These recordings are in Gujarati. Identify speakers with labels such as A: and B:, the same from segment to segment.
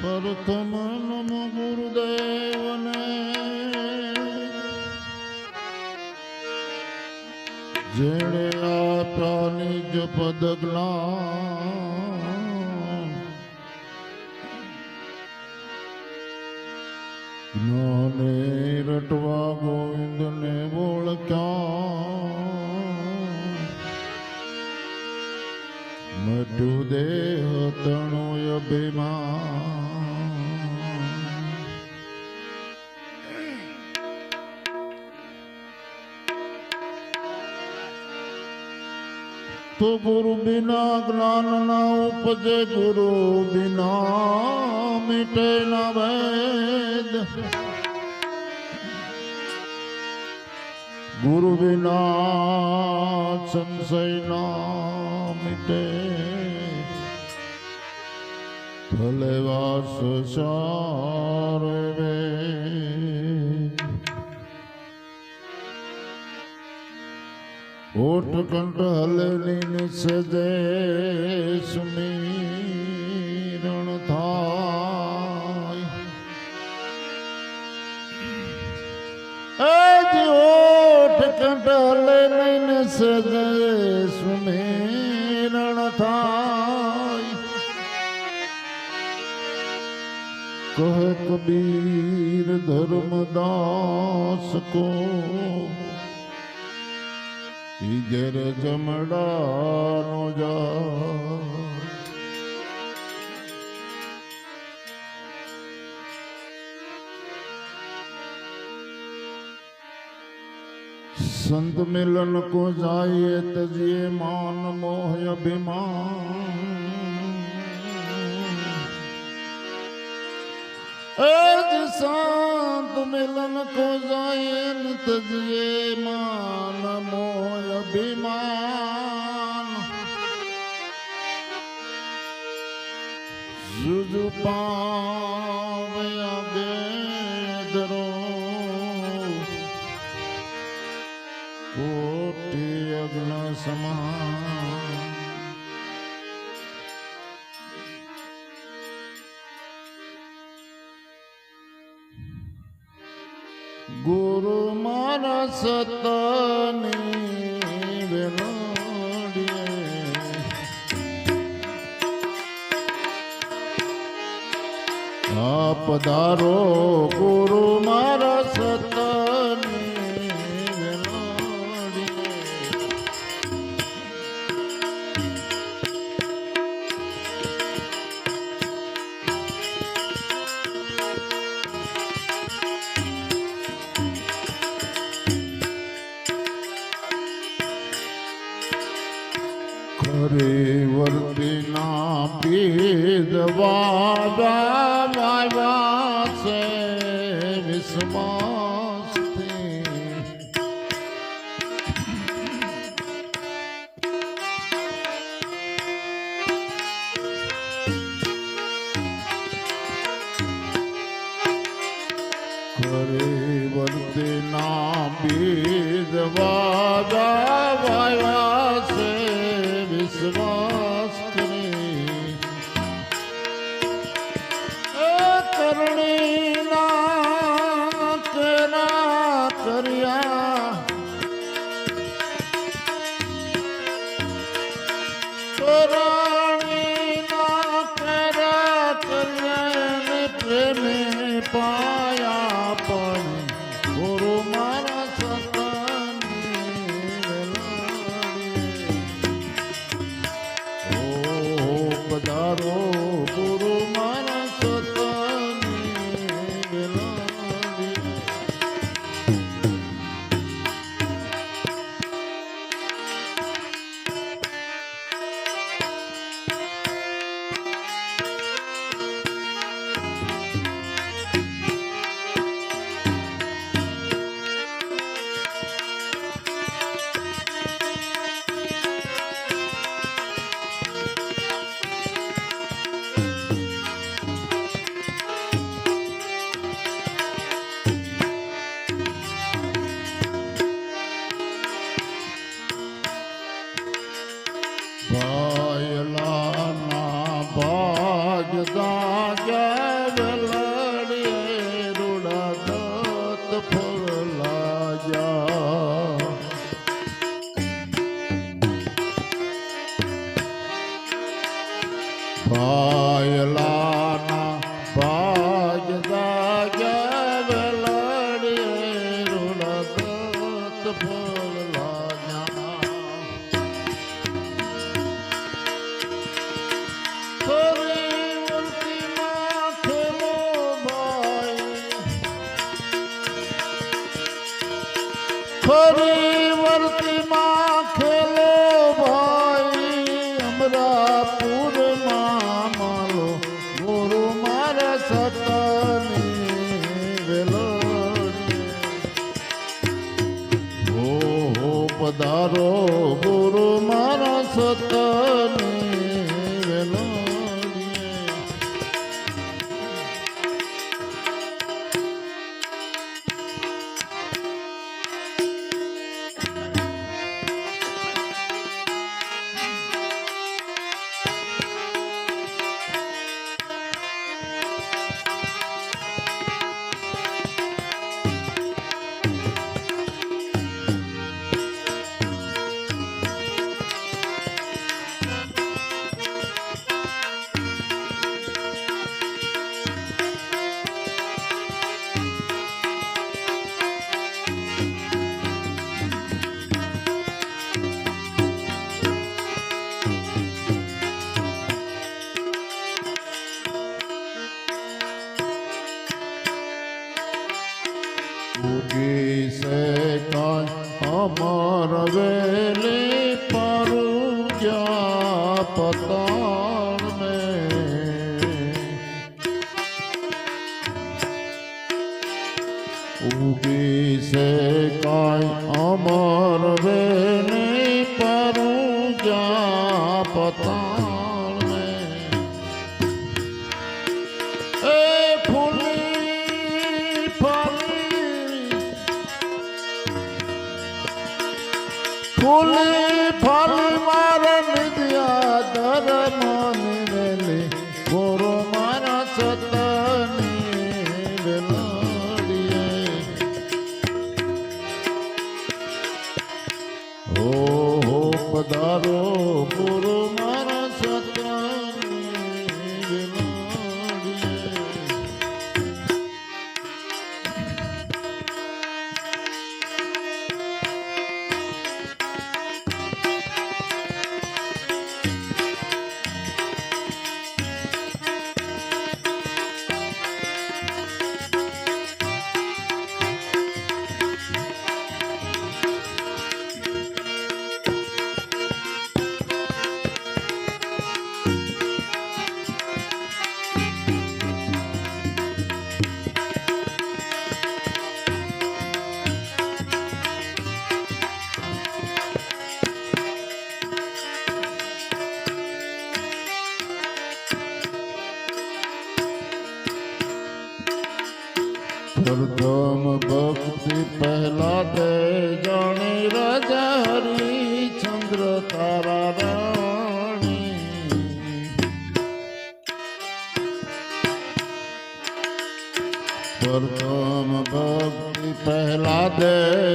A: પ્રથમ નમ ગુરુદેવને. જેણે આપ્યા નિજ પદ જ્ઞાન જ્ઞાને રટવા ગોવિંદને બોળક્યા મટુ દેહ તણુ અભિમાન તો ગુરુ બિના જ્ઞાન ના ઉપજે ગુરુ બિના મિટે ના વેદ. ગુરુ બિના સંશય ના મિટે. ભલે વાસ સારે વેદ ઓટ કંઠ હલની નિસજે સુમીરણ થાય. આજ ઓટ કંઠ હલની નિસજે સુમીરણ થાય. કહ કબીર ધર્મદાસ કો ઇજર જમડાનો જા. સંત મિલન કો જાયે તજીએ માન મોહ અભિમાન. એજ સંત મિલન કો જાયે તજીએ માન મોહ અભિમાન. જુજુ પાવે બેદરો કોટી અગ્ન સમાન. ગુરુ મારા સતની પધારો ગુરુ મારા સતની ખરે વર્તિના પીદવા વાવ્યા છે વિશ્વાસથી ખરે વર્તિના પીદવા વાવ્યા रा করে વિશે કાંઈ અમર વેલી પરું ગયા પતાણ મેં ઉગી છે કાંઈ અમર ફૂલ ફળ તારા રાણી પ્રથમ ભક્તિ પહેલા દે.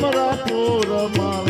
A: રામરાપુર માળ